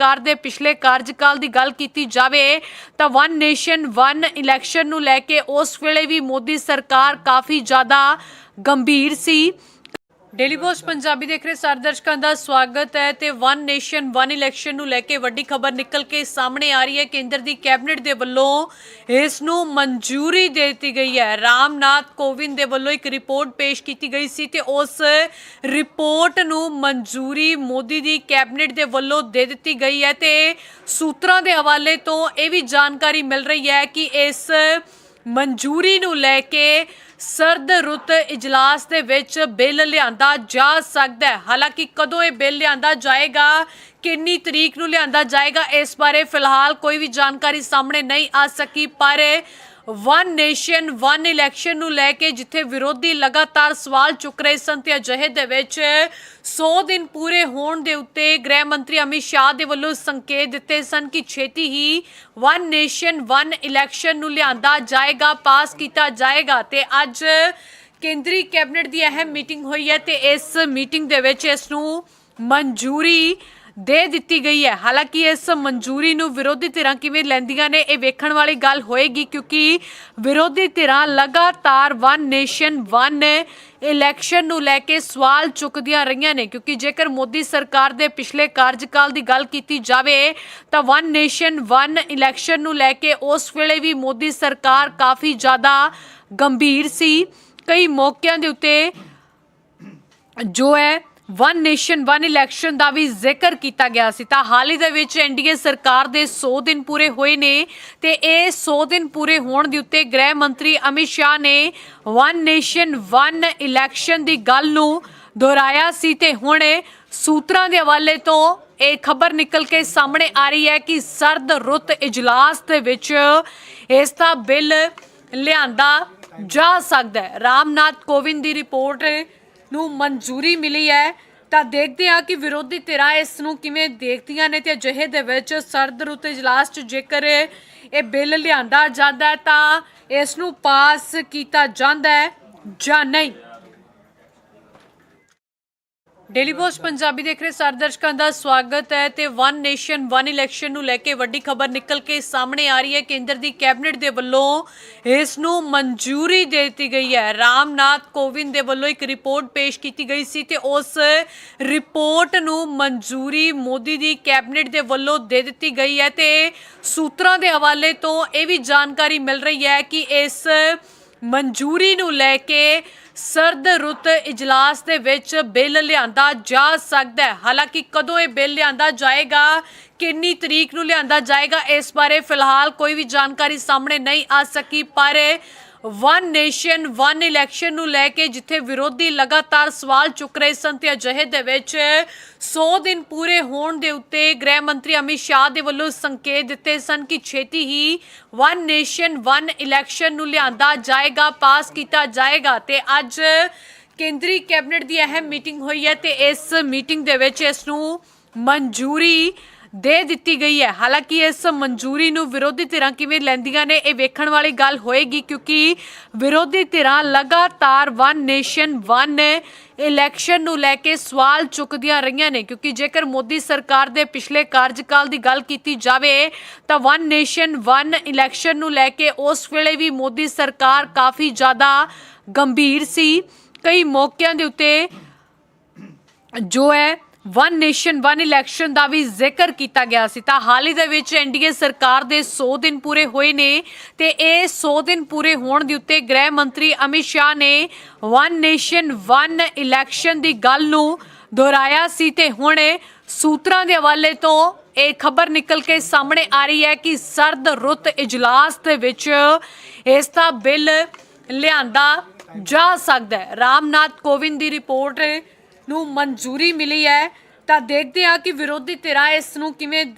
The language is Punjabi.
ਸਰਕਾਰ ਦੇ ਪਿਛਲੇ ਕਾਰਜਕਾਲ ਦੀ ਗੱਲ ਕੀਤੀ ਜਾਵੇ ਤਾਂ ਵਨ ਨੇਸ਼ਨ ਵਨ ਇਲੈਕਸ਼ਨ ਨੂੰ ਲੈ ਕੇ ਉਸ ਵੇਲੇ ਵੀ ਮੋਦੀ ਸਰਕਾਰ ਕਾਫੀ ਜ਼ਿਆਦਾ ਗੰਭੀਰ ਸੀ। ਡੇਲੀ ਪੋਸਟ ਪੰਜਾਬੀ ਦੇਖ ਰਹੇ ਸਾਰੇ ਦਰਸ਼ਕਾਂ ਦਾ ਸਵਾਗਤ ਹੈ ਤੇ ਵਨ ਨੇਸ਼ਨ ਵਨ ਇਲੈਕਸ਼ਨ ਨੂੰ ਲੈ ਕੇ ਵੱਡੀ ਖਬਰ ਨਿਕਲ ਕੇ ਸਾਹਮਣੇ ਆ ਰਹੀ ਹੈ। ਕੇਂਦਰ ਦੀ ਕੈਬਨਿਟ ਦੇ ਵੱਲੋਂ ਇਸ ਨੂੰ ਮਨਜ਼ੂਰੀ ਦੇ ਦਿੱਤੀ ਗਈ ਹੈ। ਰਾਮਨਾਥ ਕੋਵਿੰਦ ਦੇ ਵੱਲੋਂ ਇੱਕ ਰਿਪੋਰਟ ਪੇਸ਼ ਕੀਤੀ ਗਈ ਸੀ ਤੇ ਉਸ ਰਿਪੋਰਟ ਨੂੰ ਮਨਜ਼ੂਰੀ ਮੋਦੀ ਦੀ ਕੈਬਨਿਟ ਦੇ ਵੱਲੋਂ ਦੇ ਦਿੱਤੀ ਗਈ ਹੈ ਤੇ ਸੂਤਰਾਂ ਦੇ ਹਵਾਲੇ ਤੋਂ ਇਹ ਵੀ ਜਾਣਕਾਰੀ ਮਿਲ ਰਹੀ ਹੈ ਕਿ ਇਸ ਮਨਜ਼ੂਰੀ ਨੂੰ ਲੈ ਕੇ ਸਰਦ ਰੁੱਤ ਇਜਲਾਸ ਦੇ ਵਿੱਚ ਬਿੱਲ ਲਿਆਂਦਾ ਜਾ ਸਕਦਾ ਹੈ। ਹਾਲਾਂਕਿ ਕਦੋਂ ਇਹ ਬਿੱਲ ਲਿਆਂਦਾ ਜਾਏਗਾ, ਕਿੰਨੀ ਤਰੀਕ ਨੂੰ ਲਿਆਂਦਾ ਜਾਏਗਾ, ਇਸ ਬਾਰੇ ਫਿਲਹਾਲ ਕੋਈ ਵੀ ਜਾਣਕਾਰੀ ਸਾਹਮਣੇ ਨਹੀਂ ਆ ਸਕੀ, ਪਰ ਵਨ ਨੇਸ਼ਨ ਵਨ ਇਲੈਕਸ਼ਨ ਨੂੰ ਲੈ ਕੇ ਜਿੱਥੇ ਵਿਰੋਧੀ ਲਗਾਤਾਰ ਸਵਾਲ ਚੁੱਕ ਰਹੇ ਸਨ ਤੇ ਅਜਿਹੇ ਦੇ ਵਿੱਚ 100 ਦਿਨ ਪੂਰੇ ਹੋਣ ਦੇ ਉੱਤੇ ਗ੍ਰਹਿ ਮੰਤਰੀ ਅਮਿਤ ਸ਼ਾਹ ਦੇ ਵੱਲੋਂ ਸੰਕੇਤ ਦਿੱਤੇ ਸਨ ਕਿ ਛੇਤੀ ਹੀ ਵਨ ਨੇਸ਼ਨ ਵਨ ਇਲੈਕਸ਼ਨ ਨੂੰ ਲਿਆਂਦਾ ਜਾਏਗਾ, ਪਾਸ ਕੀਤਾ ਜਾਏਗਾ ਤੇ ਅੱਜ ਕੇਂਦਰੀ ਕੈਬਨਿਟ ਦੀ ਅਹਿਮ ਮੀਟਿੰਗ ਹੋਈ ਹੈ ਤੇ ਇਸ ਮੀਟਿੰਗ ਦੇ ਵਿੱਚ ਇਸ ਨੂੰ ਮਨਜ਼ੂਰੀ ਦੇ ਦਿੱਤੀ ਗਈ ਹੈ। ਹਾਲਾਂਕਿ ਇਸ ਮਨਜ਼ੂਰੀ ਨੂੰ ਵਿਰੋਧੀ ਧਿਰਾਂ ਕਿਵੇਂ ਲੈਂਦੀਆਂ ਨੇ, ਇਹ ਵੇਖਣ ਵਾਲੀ ਗੱਲ ਹੋਏਗੀ ਕਿਉਂਕਿ ਵਿਰੋਧੀ ਧਿਰਾਂ ਲਗਾਤਾਰ ਵਨ ਨੇਸ਼ਨ ਵਨ ਇਲੈਕਸ਼ਨ ਨੂੰ ਲੈ ਕੇ ਸਵਾਲ ਚੁੱਕਦੀਆਂ ਰਹੀਆਂ ਨੇ। ਕਿਉਂਕਿ ਜੇਕਰ ਮੋਦੀ ਸਰਕਾਰ ਦੇ ਪਿਛਲੇ ਕਾਰਜਕਾਲ ਦੀ ਗੱਲ ਕੀਤੀ ਜਾਵੇ, ਤਾਂ ਵਨ ਨੇਸ਼ਨ ਵਨ ਇਲੈਕਸ਼ਨ ਨੂੰ ਲੈ ਕੇ ਉਸ ਵੇਲੇ ਵੀ ਮੋਦੀ ਸਰਕਾਰ ਕਾਫੀ ਜ਼ਿਆਦਾ ਗੰਭੀਰ ਸੀ। ਕਈ ਮੌਕਿਆਂ ਦੇ ਉੱਤੇ ਜੋ ਹੈ ਵਨ ਨੇਸ਼ਨ ਵਨ ਇਲੈਕਸ਼ਨ ਦਾ ਵੀ ਜ਼ਿਕਰ ਕੀਤਾ ਗਿਆ ਸੀ। ਤਾਂ ਹਾਲ ਹੀ ਦੇ ਵਿੱਚ ਐਨਡੀਏ ਸਰਕਾਰ ਦੇ 100 ਦਿਨ ਪੂਰੇ ਹੋਏ ਨੇ ਤੇ ਇਹ 100 ਦਿਨ ਪੂਰੇ ਹੋਣ ਦੇ ਉੱਤੇ ਗ੍ਰਹਿ ਮੰਤਰੀ ਅਮਿਤ ਸ਼ਾਹ ਨੇ ਵਨ ਨੇਸ਼ਨ ਵਨ ਇਲੈਕਸ਼ਨ ਦੀ ਗੱਲ ਨੂੰ ਦੁਹਰਾਇਆ ਸੀ ਤੇ ਹੁਣ ਸੂਤਰਾਂ ਦੇ ਹਵਾਲੇ ਤੋਂ ਇਹ ਖਬਰ ਨਿਕਲ ਕੇ ਸਾਹਮਣੇ ਆ ਰਹੀ ਹੈ ਕਿ ਸਰਦ ਰੁੱਤ ਇਜਲਾਸ ਦੇ ਵਿੱਚ ਇਸ ਦਾ ਬਿੱਲ ਲਿਆਂਦਾ ਜਾ ਸਕਦਾ ਹੈ। ਰਾਮਨਾਥ ਕੋਵਿੰਦ ਦੀ ਰਿਪੋਰਟ ਨੂੰ ਮਨਜ਼ੂਰੀ ਮਿਲੀ ਹੈ। ਤਾਂ ਦੇਖਦੇ ਹਾਂ ਕਿ ਵਿਰੋਧੀ ਧਿਰਾਂ ਇਸ ਨੂੰ ਕਿਵੇਂ ਦੇਖਦੀਆਂ ਨੇ ਤੇ ਅਜਿਹੇ ਦੇ ਵਿੱਚ ਸਰਦ ਰੁੱਤ ਇਜਲਾਸ 'ਚ ਜੇਕਰ ਇਹ ਬਿੱਲ ਲਿਆਂਦਾ ਜਾਂਦਾ ਤਾਂ ਇਸ ਨੂੰ ਪਾਸ ਕੀਤਾ ਜਾਂਦਾ ਹੈ ਜਾਂ ਨਹੀਂ। ਡੇਲੀ ਪੋਸਟ ਪੰਜਾਬੀ ਦੇਖ ਰਹੇ ਸਾਰੇ ਦਰਸ਼ਕਾਂ ਦਾ ਸਵਾਗਤ ਹੈ ਤੇ ਵਨ ਨੇਸ਼ਨ, ਵਨ ਇਲੈਕਸ਼ਨ ਨੂੰ ਲੈ ਕੇ ਵੱਡੀ ਖਬਰ ਨਿਕਲ ਕੇ ਸਾਹਮਣੇ ਆ ਰਹੀ ਹੈ। ਕੇਂਦਰ ਦੀ ਕੈਬਨਿਟ ਦੇ ਵੱਲੋਂ ਇਸ ਨੂੰ ਮਨਜ਼ੂਰੀ ਦੇ ਦਿੱਤੀ ਗਈ ਹੈ। ਰਾਮਨਾਥ ਕੋਵਿੰਦ ਦੇ ਵੱਲੋਂ ਇੱਕ ਰਿਪੋਰਟ ਪੇਸ਼ ਕੀਤੀ ਗਈ ਸੀ ਤੇ ਉਸ ਰਿਪੋਰਟ ਨੂੰ ਮਨਜ਼ੂਰੀ ਮੋਦੀ ਦੀ ਕੈਬਨਿਟ ਦੇ ਵੱਲੋਂ ਦੇ ਦਿੱਤੀ ਗਈ ਹੈ ਤੇ ਸੂਤਰਾਂ ਦੇ ਹਵਾਲੇ ਤੋਂ ਇਹ ਵੀ ਜਾਣਕਾਰੀ ਮਿਲ ਰਹੀ ਹੈ ਕਿ ਇਸ ਮਨਜ਼ੂਰੀ ਨੂੰ ਲੈ ਕੇ ਸਰਦ ਰੁੱਤ ਇਜਲਾਸ ਦੇ ਵਿੱਚ ਬਿੱਲ ਲਿਆਂਦਾ ਜਾ ਸਕਦਾ ਹੈ। ਹਾਲਾਂਕਿ ਕਦੋਂ ਇਹ ਬਿੱਲ ਲਿਆਂਦਾ ਜਾਏਗਾ, ਕਿੰਨੀ ਤਰੀਕ ਨੂੰ ਲਿਆਂਦਾ ਜਾਏਗਾ, ਇਸ ਬਾਰੇ ਫਿਲਹਾਲ ਕੋਈ ਵੀ ਜਾਣਕਾਰੀ ਸਾਹਮਣੇ ਨਹੀਂ ਆ ਸਕੀ, ਪਰ ਵਨ ਨੇਸ਼ਨ ਵਨ ਇਲੈਕਸ਼ਨ ਨੂੰ ਲੈ ਕੇ ਜਿੱਥੇ ਵਿਰੋਧੀ ਲਗਾਤਾਰ ਸਵਾਲ ਚੁੱਕ ਰਹੇ ਸਨ ਤੇ ਅਜਿਹੇ ਦੇ ਵਿੱਚ 100 ਦਿਨ ਪੂਰੇ ਹੋਣ ਦੇ ਉੱਤੇ ਗ੍ਰਹਿ ਮੰਤਰੀ ਅਮਿਤ ਸ਼ਾਹ ਦੇ ਵੱਲੋਂ ਸੰਕੇਤ ਦਿੱਤੇ ਸਨ ਕਿ ਛੇਤੀ ਹੀ ਵਨ ਨੇਸ਼ਨ ਵਨ ਇਲੈਕਸ਼ਨ ਨੂੰ ਲਿਆਂਦਾ ਜਾਏਗਾ, ਪਾਸ ਕੀਤਾ ਜਾਏਗਾ ਤੇ ਅੱਜ ਕੇਂਦਰੀ ਕੈਬਨਿਟ ਦੀ ਅਹਿਮ ਮੀਟਿੰਗ ਹੋਈ ਹੈ ਤੇ ਇਸ ਮੀਟਿੰਗ ਦੇ ਵਿੱਚ ਇਸ ਨੂੰ ਮਨਜ਼ੂਰੀ ਦੇ ਦਿੱਤੀ ਗਈ ਹੈ। ਹਾਲਾਂਕਿ ਇਸ ਮਨਜ਼ੂਰੀ ਨੂੰ ਵਿਰੋਧੀ ਧਿਰਾਂ ਕਿਵੇਂ ਲੈਂਦੀਆਂ ਨੇ, ਇਹ ਵੇਖਣ ਵਾਲੀ ਗੱਲ ਹੋਏਗੀ ਕਿਉਂਕਿ ਵਿਰੋਧੀ ਧਿਰਾਂ ਲਗਾਤਾਰ ਵਨ ਨੇਸ਼ਨ ਵਨ ਇਲੈਕਸ਼ਨ ਨੂੰ ਲੈ ਕੇ ਸਵਾਲ ਚੁੱਕਦੀਆਂ ਰਹੀਆਂ ਨੇ ਕਿਉਂਕਿ ਜੇਕਰ ਮੋਦੀ ਸਰਕਾਰ ਦੇ ਪਿਛਲੇ ਕਾਰਜਕਾਲ ਦੀ ਗੱਲ ਕੀਤੀ ਜਾਵੇ, ਤਾਂ ਵਨ ਨੇਸ਼ਨ ਵਨ ਇਲੈਕਸ਼ਨ ਨੂੰ ਲੈ ਕੇ ਉਸ ਵੇਲੇ ਵੀ ਮੋਦੀ ਸਰਕਾਰ ਕਾਫੀ ਜ਼ਿਆਦਾ ਗੰਭੀਰ ਸੀ। ਕਈ ਮੌਕਿਆਂ ਦੇ ਉੱਤੇ ਜੋ ਹੈ ਵਨ ਨੇਸ਼ਨ ਵਨ ਇਲੈਕਸ਼ਨ ਦਾ ਵੀ ਜ਼ਿਕਰ ਕੀਤਾ ਗਿਆ ਸੀ। ਤਾਂ ਹਾਲ ਹੀ ਦੇ ਵਿੱਚ ਐਨਡੀਏ ਸਰਕਾਰ ਦੇ 100 ਦਿਨ ਪੂਰੇ ਹੋਏ ਨੇ ਤੇ ਇਹ 100 ਦਿਨ ਪੂਰੇ ਹੋਣ ਦੇ ਉੱਤੇ ਗ੍ਰਹਿ ਮੰਤਰੀ ਅਮਿਤ ਸ਼ਾਹ ਨੇ ਵਨ ਨੇਸ਼ਨ ਵਨ ਇਲੈਕਸ਼ਨ ਦੀ ਗੱਲ ਨੂੰ ਦੁਹਰਾਇਆ ਸੀ ਤੇ ਹੁਣ ਸੂਤਰਾਂ ਦੇ ਹਵਾਲੇ ਤੋਂ ਇਹ ਖਬਰ ਨਿਕਲ ਕੇ ਸਾਹਮਣੇ ਆ ਰਹੀ ਹੈ ਕਿ ਸਰਦ ਰੁੱਤ ਇਜਲਾਸ ਦੇ ਵਿੱਚ ਇਸ ਦਾ ਬਿੱਲ ਲਿਆਂਦਾ ਜਾ ਸਕਦਾ ਹੈ। ਰਾਮਨਾਥ ਕੋਵਿੰਦ ਦੀ ਰਿਪੋਰਟ ਨੂੰ ਮਨਜ਼ੂਰੀ ਮਿਲੀ ਹੈ ਤਾਂ ਦੇਖਦੇ ਹਾਂ ਕਿ ਵਿਰੋਧੀ ਧਿਰਾਂ ਇਸ ਨੂੰ ਕਿਵੇਂ